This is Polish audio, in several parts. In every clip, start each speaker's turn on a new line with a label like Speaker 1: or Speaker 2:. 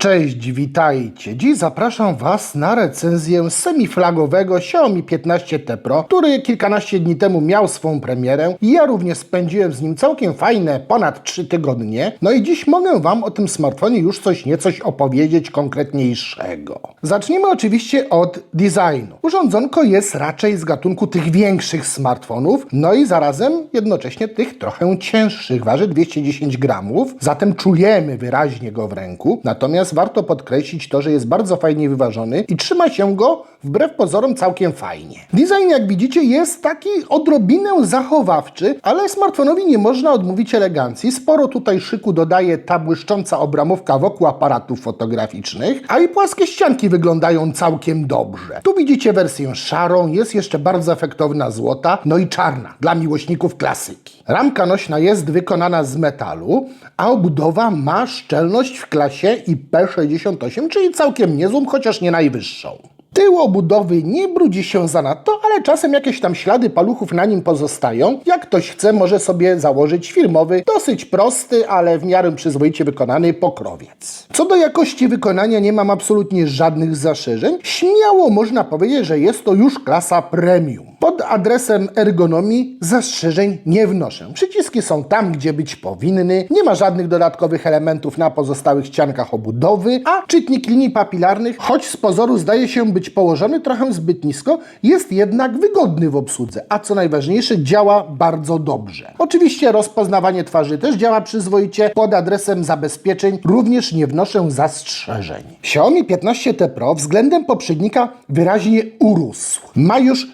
Speaker 1: Cześć, witajcie. Dziś zapraszam Was na recenzję semiflagowego Xiaomi 15T Pro, który kilkanaście dni temu miał swą premierę. Ja również spędziłem z nim całkiem fajne ponad 3 tygodnie. No i dziś mogę Wam o tym smartfonie już coś niecoś opowiedzieć konkretniejszego. Zaczniemy oczywiście od designu. Urządzonko jest raczej z gatunku tych większych smartfonów, no i zarazem jednocześnie tych trochę cięższych. Waży 210 gramów, zatem czujemy wyraźnie go w ręku. Natomiast warto podkreślić to, że jest bardzo fajnie wyważony i trzyma się go wbrew pozorom całkiem fajnie. Design, jak widzicie, jest taki odrobinę zachowawczy, ale smartfonowi nie można odmówić elegancji. Sporo tutaj szyku dodaje ta błyszcząca obramówka wokół aparatów fotograficznych, a i płaskie ścianki wyglądają całkiem dobrze. Tu widzicie wersję szarą, jest jeszcze bardzo efektowna złota, no i czarna, dla miłośników klasyki. Ramka nośna jest wykonana z metalu, a obudowa ma szczelność w klasie IP68, czyli całkiem niezłą, chociaż nie najwyższą. Tył obudowy nie brudzi się zanadto, ale czasem jakieś tam ślady paluchów na nim pozostają. Jak ktoś chce, może sobie założyć firmowy, dosyć prosty, ale w miarę przyzwoicie wykonany pokrowiec. Co do jakości wykonania nie mam absolutnie żadnych zastrzeżeń. Śmiało można powiedzieć, że jest to już klasa premium. Pod adresem ergonomii zastrzeżeń nie wnoszę. Przyciski są tam, gdzie być powinny, nie ma żadnych dodatkowych elementów na pozostałych ściankach obudowy, a czytnik linii papilarnych, choć z pozoru zdaje się być położony trochę zbyt nisko, jest jednak wygodny w obsłudze, a co najważniejsze działa bardzo dobrze. Oczywiście rozpoznawanie twarzy też działa przyzwoicie, pod adresem zabezpieczeń również nie wnoszę zastrzeżeń. Xiaomi 15T Pro względem poprzednika wyraźnie urósł. Ma już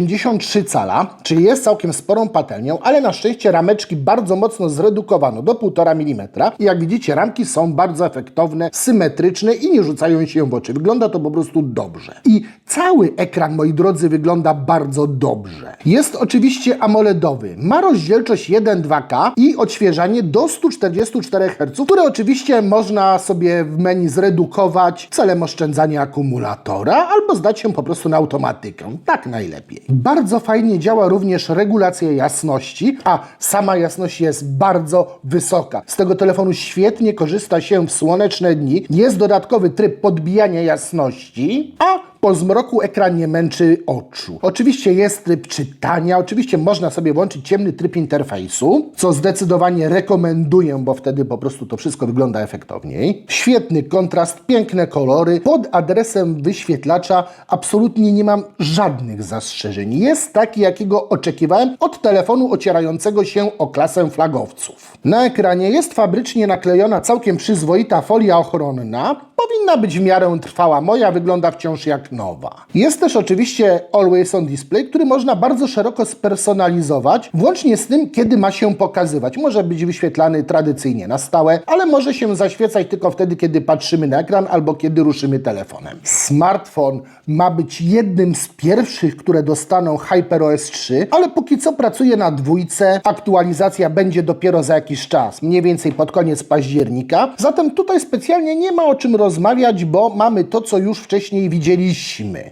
Speaker 1: 6,83 cala, czyli jest całkiem sporą patelnią, ale na szczęście rameczki bardzo mocno zredukowano do 1,5 mm i jak widzicie ramki są bardzo efektowne, symetryczne i nie rzucają się w oczy. Wygląda to po prostu dobrze. I cały ekran, moi drodzy, wygląda bardzo dobrze. Jest oczywiście AMOLEDowy, ma rozdzielczość 1.2K i odświeżanie do 144 Hz, które oczywiście można sobie w menu zredukować celem oszczędzania akumulatora albo zdać się po prostu na automatykę. Tak najlepiej. Bardzo fajnie działa również regulacja jasności, a sama jasność jest bardzo wysoka. Z tego telefonu świetnie korzysta się w słoneczne dni. Jest dodatkowy tryb podbijania jasności, a po zmroku ekran nie męczy oczu. Oczywiście jest tryb czytania, oczywiście można sobie włączyć ciemny tryb interfejsu, co zdecydowanie rekomenduję, bo wtedy po prostu to wszystko wygląda efektowniej. Świetny kontrast, piękne kolory. Pod adresem wyświetlacza absolutnie nie mam żadnych zastrzeżeń. Jest taki, jakiego oczekiwałem od telefonu ocierającego się o klasę flagowców. Na ekranie jest fabrycznie naklejona całkiem przyzwoita folia ochronna. Powinna być w miarę trwała. Moja wygląda wciąż jak nowa. Jest też oczywiście Always On Display, który można bardzo szeroko spersonalizować, włącznie z tym, kiedy ma się pokazywać. Może być wyświetlany tradycyjnie na stałe, ale może się zaświecać tylko wtedy, kiedy patrzymy na ekran albo kiedy ruszymy telefonem. Smartfon ma być jednym z pierwszych, które dostaną HyperOS 3, ale póki co pracuje na dwójce. Aktualizacja będzie dopiero za jakiś czas, mniej więcej pod koniec października. Zatem tutaj specjalnie nie ma o czym rozmawiać, bo mamy to, co już wcześniej widzieliśmy.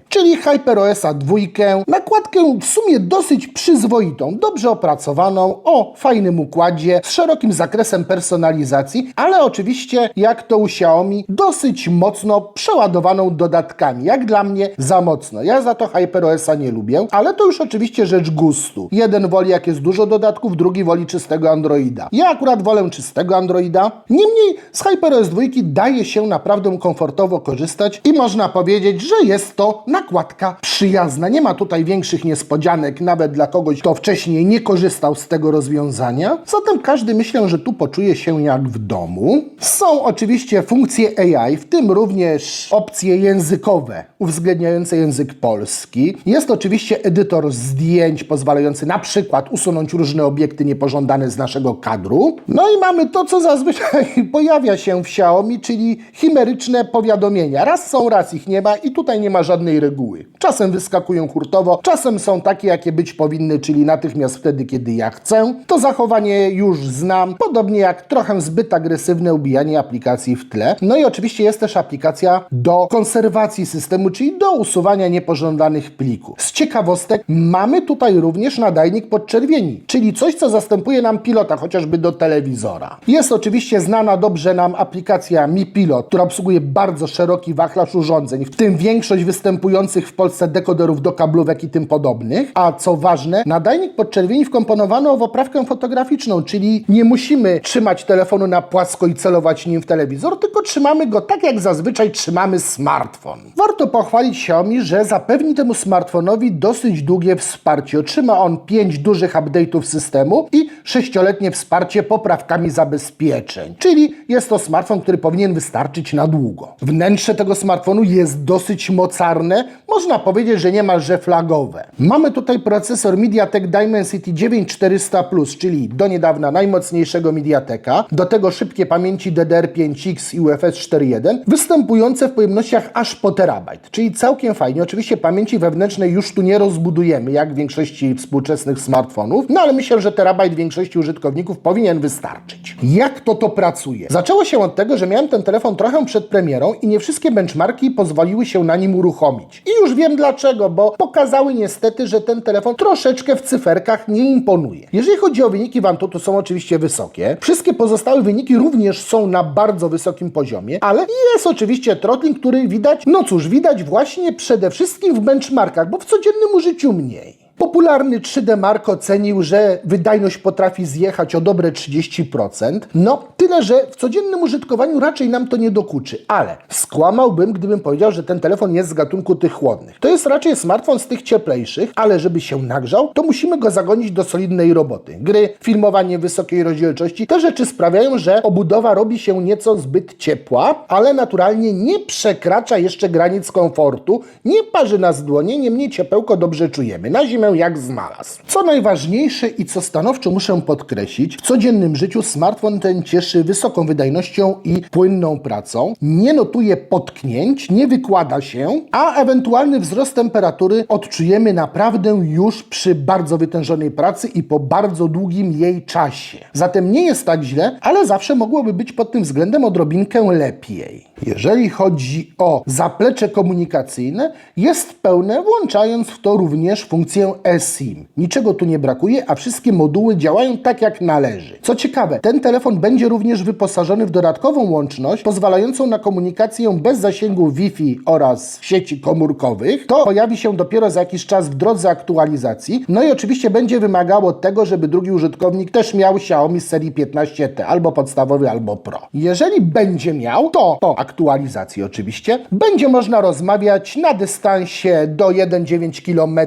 Speaker 1: Czyli HyperOSa dwójkę, nakładkę w sumie dosyć przyzwoitą, dobrze opracowaną, o fajnym układzie, z szerokim zakresem personalizacji, ale oczywiście, jak to u Xiaomi, dosyć mocno przeładowaną dodatkami. Jak dla mnie za mocno. Ja za to HyperOSa nie lubię, ale to już oczywiście rzecz gustu. Jeden woli, jak jest dużo dodatków, drugi woli czystego Androida. Ja akurat wolę czystego Androida. Niemniej z HyperOS 2 daje się naprawdę komfortowo korzystać i można powiedzieć, że jest to nakładka przyjazna. Nie ma tutaj większych niespodzianek, nawet dla kogoś, kto wcześniej nie korzystał z tego rozwiązania. Zatem każdy myślę, że tu poczuje się jak w domu. Są oczywiście funkcje AI, w tym również opcje językowe uwzględniające język polski. Jest oczywiście edytor zdjęć pozwalający na przykład usunąć różne obiekty niepożądane z naszego kadru. No i mamy to, co zazwyczaj pojawia się w Xiaomi, czyli chimeryczne powiadomienia. Raz są, raz ich nie ma i tutaj nie ma żadnej reguły. Czasem wyskakują hurtowo, czasem są takie, jakie być powinny, czyli natychmiast wtedy, kiedy ja chcę. To zachowanie już znam, podobnie jak trochę zbyt agresywne ubijanie aplikacji w tle. No i oczywiście jest też aplikacja do konserwacji systemu, czyli do usuwania niepożądanych plików. Z ciekawostek mamy tutaj również nadajnik podczerwieni, czyli coś, co zastępuje nam pilota, chociażby do telewizora. Jest oczywiście znana dobrze nam aplikacja Mi Pilot, która obsługuje bardzo szeroki wachlarz urządzeń, w tym większość występujących w Polsce dekoderów do kablówek i tym podobnych. A co ważne, nadajnik podczerwieni wkomponowano w oprawkę fotograficzną, czyli nie musimy trzymać telefonu na płasko i celować nim w telewizor, tylko trzymamy go tak jak zazwyczaj trzymamy smartfon. Warto pochwalić Xiaomi, że zapewni temu smartfonowi dosyć długie wsparcie. Otrzyma on 5 dużych update'ów systemu i 6-letnie wsparcie poprawkami zabezpieczeń. Czyli jest to smartfon, który powinien wystarczyć na długo. Wnętrze tego smartfonu jest dosyć mocarne, można powiedzieć, że niemalże flagowe. Mamy tutaj procesor MediaTek Dimensity 9400 czyli do niedawna najmocniejszego Mediateka, do tego szybkie pamięci DDR5X i UFS 4.1, występujące w pojemnościach aż po terabajt, czyli całkiem fajnie. Oczywiście pamięci wewnętrznej już tu nie rozbudujemy, jak w większości współczesnych smartfonów, no ale myślę, że terabajt większości użytkowników powinien wystarczyć. Jak to to pracuje? Zaczęło się od tego, że miałem ten telefon trochę przed premierą i nie wszystkie benchmarki pozwoliły się na nim uruchomić. I już wiem dlaczego, bo pokazały niestety, że ten telefon troszeczkę w cyferkach nie imponuje. Jeżeli chodzi o wyniki w Antutu, są oczywiście wysokie. Wszystkie pozostałe wyniki również są na bardzo wysokim poziomie, ale jest oczywiście throttling, który widać, no cóż, widać właśnie przede wszystkim w benchmarkach, bo w codziennym użyciu mniej. Popularny 3D Mark ocenił, że wydajność potrafi zjechać o dobre 30%. No, tyle, że w codziennym użytkowaniu raczej nam to nie dokuczy, ale skłamałbym, gdybym powiedział, że ten telefon jest z gatunku tych chłodnych. To jest raczej smartfon z tych cieplejszych, ale żeby się nagrzał, to musimy go zagonić do solidnej roboty. Gry, filmowanie wysokiej rozdzielczości, te rzeczy sprawiają, że obudowa robi się nieco zbyt ciepła, ale naturalnie nie przekracza jeszcze granic komfortu, nie parzy nas dłonie, niemniej ciepełko dobrze czujemy. Na zimę jak znalazł. Co najważniejsze i co stanowczo muszę podkreślić, w codziennym życiu smartfon ten cieszy wysoką wydajnością i płynną pracą, nie notuje potknięć, nie wykłada się, a ewentualny wzrost temperatury odczujemy naprawdę już przy bardzo wytężonej pracy i po bardzo długim jej czasie. Zatem nie jest tak źle, ale zawsze mogłoby być pod tym względem odrobinkę lepiej. Jeżeli chodzi o zaplecze komunikacyjne, jest pełne, włączając w to również funkcję eSIM. Niczego tu nie brakuje, a wszystkie moduły działają tak jak należy. Co ciekawe, ten telefon będzie również wyposażony w dodatkową łączność pozwalającą na komunikację bez zasięgu Wi-Fi oraz sieci komórkowych. To pojawi się dopiero za jakiś czas w drodze aktualizacji. No i oczywiście będzie wymagało tego, żeby drugi użytkownik też miał Xiaomi z serii 15T, albo podstawowy, albo Pro. Jeżeli będzie miał, to po aktualizacji oczywiście, będzie można rozmawiać na dystansie do 1,9 km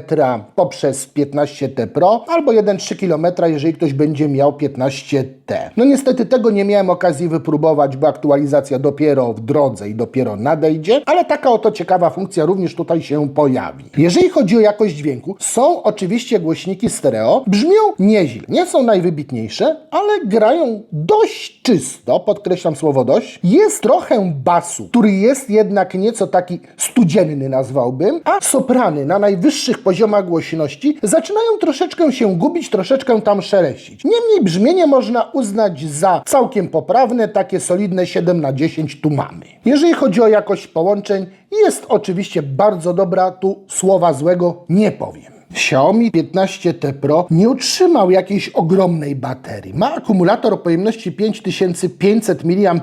Speaker 1: poprzez 15T Pro, albo 1,3 km, jeżeli ktoś będzie miał 15T. No niestety tego nie miałem okazji wypróbować, bo aktualizacja dopiero w drodze i dopiero nadejdzie, ale taka oto ciekawa funkcja również tutaj się pojawi. Jeżeli chodzi o jakość dźwięku, są oczywiście głośniki stereo, brzmią nieźle, nie są najwybitniejsze, ale grają dość czysto, podkreślam słowo dość. Jest trochę basu, który jest jednak nieco taki studzienny nazwałbym, a soprany na najwyższych poziomach głośności zaczynają troszeczkę się gubić, troszeczkę tam szeleścić. Niemniej brzmienie można uznać za całkiem poprawne, takie solidne 7 na 10 tu mamy. Jeżeli chodzi o jakość połączeń, jest oczywiście bardzo dobra, tu słowa złego nie powiem. Xiaomi 15T Pro nie utrzymał jakiejś ogromnej baterii. Ma akumulator o pojemności 5500 mAh,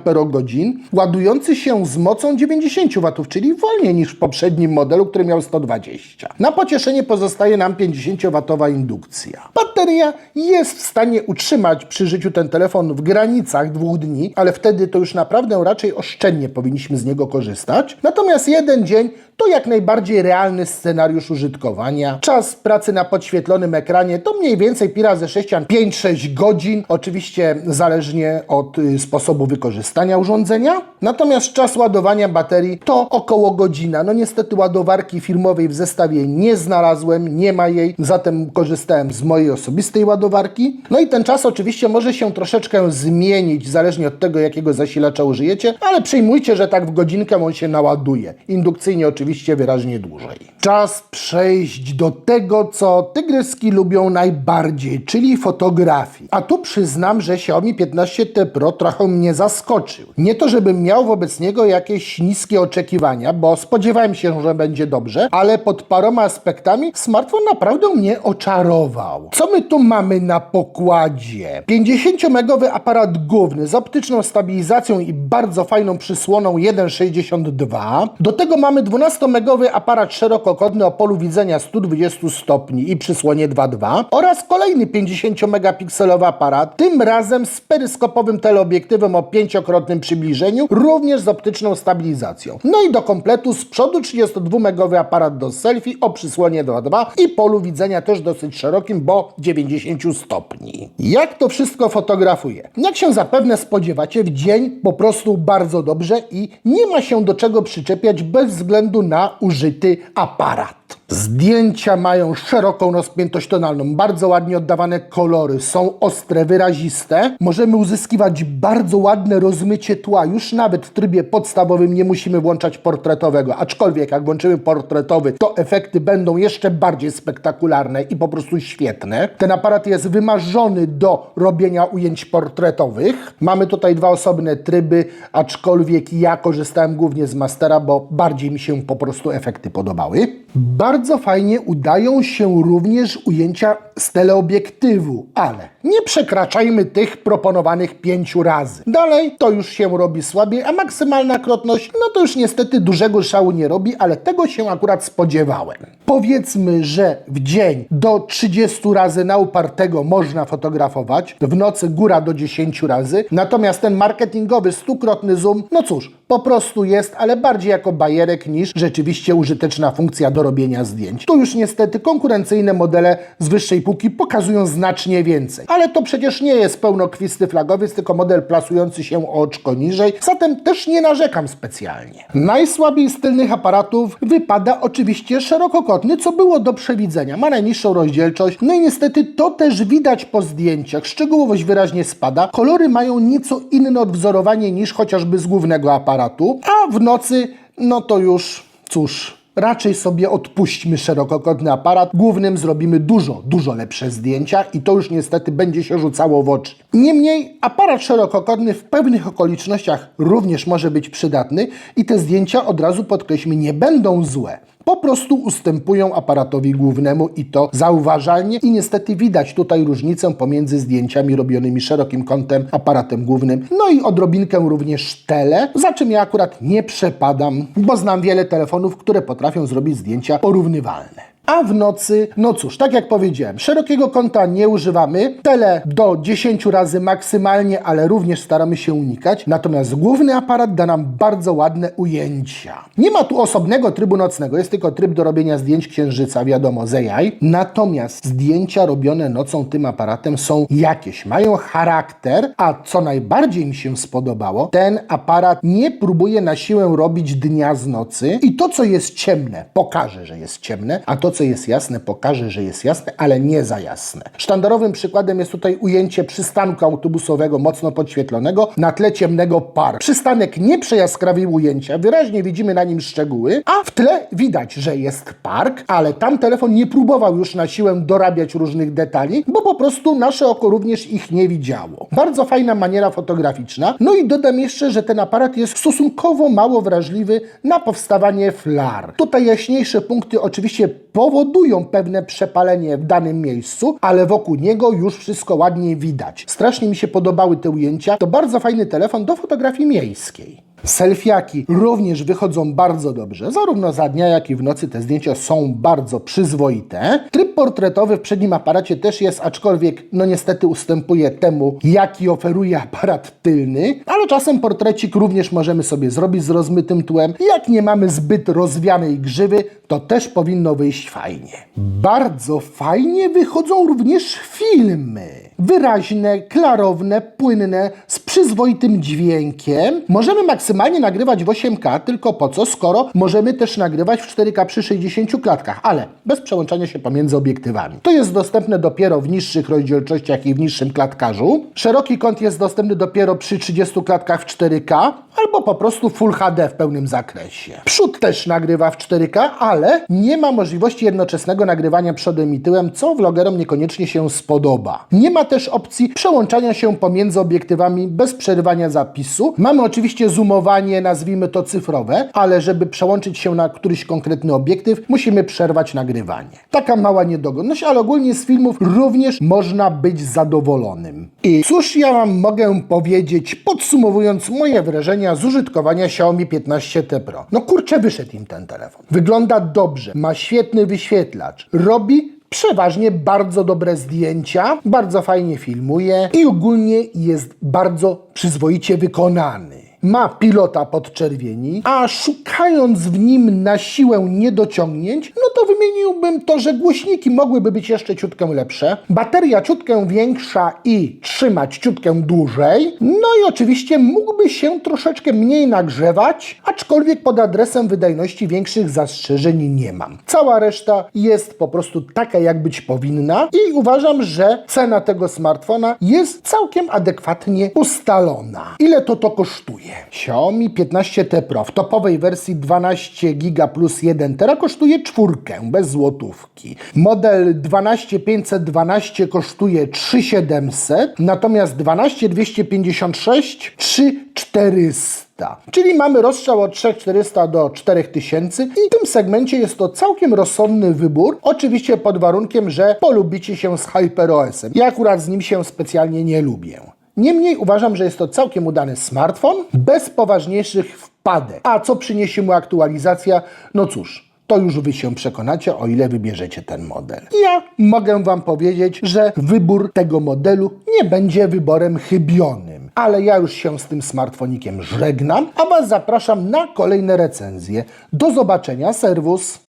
Speaker 1: ładujący się z mocą 90 W, czyli wolniej niż w poprzednim modelu, który miał 120. Na pocieszenie pozostaje nam 50W indukcja. Bateria jest w stanie utrzymać przy życiu ten telefon w granicach dwóch dni, ale wtedy to już naprawdę raczej oszczędnie powinniśmy z niego korzystać. Natomiast jeden dzień to jak najbardziej realny scenariusz użytkowania. Czas pracy na podświetlonym ekranie to mniej więcej pi razy 6, 5-6 godzin, oczywiście zależnie od y, sposobu wykorzystania urządzenia. Natomiast czas ładowania baterii to około godzina. No niestety ładowarki firmowej w zestawie nie znalazłem, nie ma jej, zatem korzystałem z mojej osobistej ładowarki. No i ten czas oczywiście może się troszeczkę zmienić, zależnie od tego, jakiego zasilacza użyjecie, ale przyjmujcie, że tak w godzinkę on się naładuje. Indukcyjnie oczywiście wyraźnie dłużej. Czas przejść do tego, co tygryski lubią najbardziej, czyli fotografii. A tu przyznam, że Xiaomi 15T Pro trochę mnie zaskoczył. Nie to, żebym miał wobec niego jakieś niskie oczekiwania, bo spodziewałem się, że będzie dobrze, ale pod paroma aspektami smartfon naprawdę mnie oczarował. Co my tu mamy na pokładzie? 50-megowy aparat główny z optyczną stabilizacją i bardzo fajną przysłoną 1,62. Do tego mamy 12-megowy aparat szerokokątny o polu widzenia 120 stopni i przysłonie 2.2 oraz kolejny 50-megapikselowy aparat, tym razem z peryskopowym teleobiektywem o pięciokrotnym przybliżeniu, również z optyczną stabilizacją. No i do kompletu z przodu 32-megowy aparat do selfie o przysłonie 2.2 i polu widzenia też dosyć szerokim, bo 90 stopni. Jak to wszystko fotografuję? Jak się zapewne spodziewacie, w dzień po prostu bardzo dobrze i nie ma się do czego przyczepiać bez względu na użyty aparat. Zdjęcia mają szeroką rozpiętość tonalną, bardzo ładnie oddawane kolory, są ostre, wyraziste. Możemy uzyskiwać bardzo ładne rozmycie tła. Już nawet w trybie podstawowym nie musimy włączać portretowego, aczkolwiek jak włączymy portretowy, to efekty będą jeszcze bardziej spektakularne i po prostu świetne. Ten aparat jest wymarzony do robienia ujęć portretowych. Mamy tutaj dwa osobne tryby, aczkolwiek ja korzystałem głównie z Mastera, bo bardziej mi się po prostu efekty podobały. Bardzo fajnie udają się również ujęcia z teleobiektywu, ale nie przekraczajmy tych proponowanych pięciu razy. Dalej to już się robi słabiej, a maksymalna krotność, no to już niestety dużego szału nie robi, ale tego się akurat spodziewałem. Powiedzmy, że w dzień do 30 razy na upartego można fotografować, w nocy góra do 10 razy, natomiast ten marketingowy stukrotny zoom, no cóż, po prostu jest, ale bardziej jako bajerek niż rzeczywiście użyteczna funkcja do robienia zdjęć. Tu już niestety konkurencyjne modele z wyższej półki pokazują znacznie więcej. Ale to przecież nie jest pełnokwisty flagowiec, tylko model plasujący się o oczko niżej, zatem też nie narzekam specjalnie. Najsłabiej z tylnych aparatów wypada oczywiście szerokokątny, co było do przewidzenia. Ma najniższą rozdzielczość, no i niestety to też widać po zdjęciach. Szczegółowość wyraźnie spada. Kolory mają nieco inne odwzorowanie niż chociażby z głównego aparatu, a w nocy, no to już, cóż, Raczej sobie odpuśćmy szerokokątny aparat. Głównym zrobimy dużo, dużo lepsze zdjęcia i to już niestety będzie się rzucało w oczy. Niemniej aparat szerokokątny w pewnych okolicznościach również może być przydatny i te zdjęcia od razu podkreślmy nie będą złe. Po prostu ustępują aparatowi głównemu i to zauważalnie i niestety widać tutaj różnicę pomiędzy zdjęciami robionymi szerokim kątem, aparatem głównym, no i odrobinkę również tele, za czym ja akurat nie przepadam, bo znam wiele telefonów, które potrafią zrobić zdjęcia porównywalne. A w nocy, no cóż, tak jak powiedziałem, szerokiego kąta nie używamy, tele do 10 razy maksymalnie, ale również staramy się unikać, natomiast główny aparat da nam bardzo ładne ujęcia. Nie ma tu osobnego trybu nocnego, jest tylko tryb do robienia zdjęć księżyca, wiadomo, z AI, natomiast zdjęcia robione nocą tym aparatem są jakieś, mają charakter, a co najbardziej mi się spodobało, ten aparat nie próbuje na siłę robić dnia z nocy. I to, co jest ciemne, pokaże, że jest ciemne, a to, co jest jasne, pokaże, że jest jasne, ale nie za jasne. Sztandarowym przykładem jest tutaj ujęcie przystanku autobusowego mocno podświetlonego na tle ciemnego parku. Przystanek nie przejaskrawił ujęcia, wyraźnie widzimy na nim szczegóły, a w tle widać, że jest park, ale tam telefon nie próbował już na siłę dorabiać różnych detali, bo po prostu nasze oko również ich nie widziało. Bardzo fajna maniera fotograficzna. No i dodam jeszcze, że ten aparat jest stosunkowo mało wrażliwy na powstawanie flar. Tutaj jaśniejsze punkty oczywiście powodują pewne przepalenie w danym miejscu, ale wokół niego już wszystko ładnie widać. Strasznie mi się podobały te ujęcia. To bardzo fajny telefon do fotografii miejskiej. Selfiaki również wychodzą bardzo dobrze. Zarówno za dnia, jak i w nocy te zdjęcia są bardzo przyzwoite. Tryb portretowy w przednim aparacie też jest, aczkolwiek no niestety ustępuje temu, jaki oferuje aparat tylny, ale czasem portrecik również możemy sobie zrobić z rozmytym tłem. Jak nie mamy zbyt rozwianej grzywy, to też powinno wyjść fajnie. Bardzo fajnie wychodzą również filmy. Wyraźne, klarowne, płynne, z przyzwoitym dźwiękiem. Możemy maksymalnie nagrywać w 8K, tylko po co, skoro możemy też nagrywać w 4K przy 60 klatkach, ale bez przełączania się pomiędzy obiektywami. To jest dostępne dopiero w niższych rozdzielczościach i w niższym klatkarzu. Szeroki kąt jest dostępny dopiero przy 30 klatkach w 4K, albo po prostu Full HD w pełnym zakresie. Przód też nagrywa w 4K, ale nie ma możliwości jednoczesnego nagrywania przodem i tyłem, co vlogerom niekoniecznie się spodoba. Nie ma też opcji przełączania się pomiędzy obiektywami bez przerywania zapisu. Mamy oczywiście zoomowanie, nazwijmy to cyfrowe, ale żeby przełączyć się na któryś konkretny obiektyw, musimy przerwać nagrywanie. Taka mała niedogodność, ale ogólnie z filmów również można być zadowolonym. I cóż ja Wam mogę powiedzieć, podsumowując moje wrażenia z użytkowania Xiaomi 15T Pro. No kurczę, wyszedł im ten telefon. Wygląda dobrze, ma świetny wyświetlacz, robi przeważnie bardzo dobre zdjęcia, bardzo fajnie filmuje i ogólnie jest bardzo przyzwoicie wykonany. Ma pilota podczerwieni, a szukając w nim na siłę niedociągnięć, no to wymieniłbym to, że głośniki mogłyby być jeszcze ciutkę lepsze, bateria ciutkę większa i trzymać ciutkę dłużej, no i oczywiście mógłby się troszeczkę mniej nagrzewać, aczkolwiek pod adresem wydajności większych zastrzeżeń nie mam. Cała reszta jest po prostu taka, jak być powinna i uważam, że cena tego smartfona jest całkiem adekwatnie ustalona. Ile to to kosztuje? Xiaomi 15T Pro w topowej wersji 12 GB plus 1 tera kosztuje czwórkę bez złotówki. Model 12512 kosztuje 3700, natomiast 12256 3400. Czyli mamy rozstrzał od 3400 do 4000 i w tym segmencie jest to całkiem rozsądny wybór. Oczywiście pod warunkiem, że polubicie się z HyperOS-em. Ja akurat z nim się specjalnie nie lubię. Niemniej uważam, że jest to całkiem udany smartfon, bez poważniejszych wpadek. A co przyniesie mu aktualizacja? No cóż, to już Wy się przekonacie, o ile wybierzecie ten model. Ja mogę Wam powiedzieć, że wybór tego modelu nie będzie wyborem chybionym. Ale ja już się z tym smartfonikiem żegnam, a Was zapraszam na kolejne recenzje. Do zobaczenia, serwus!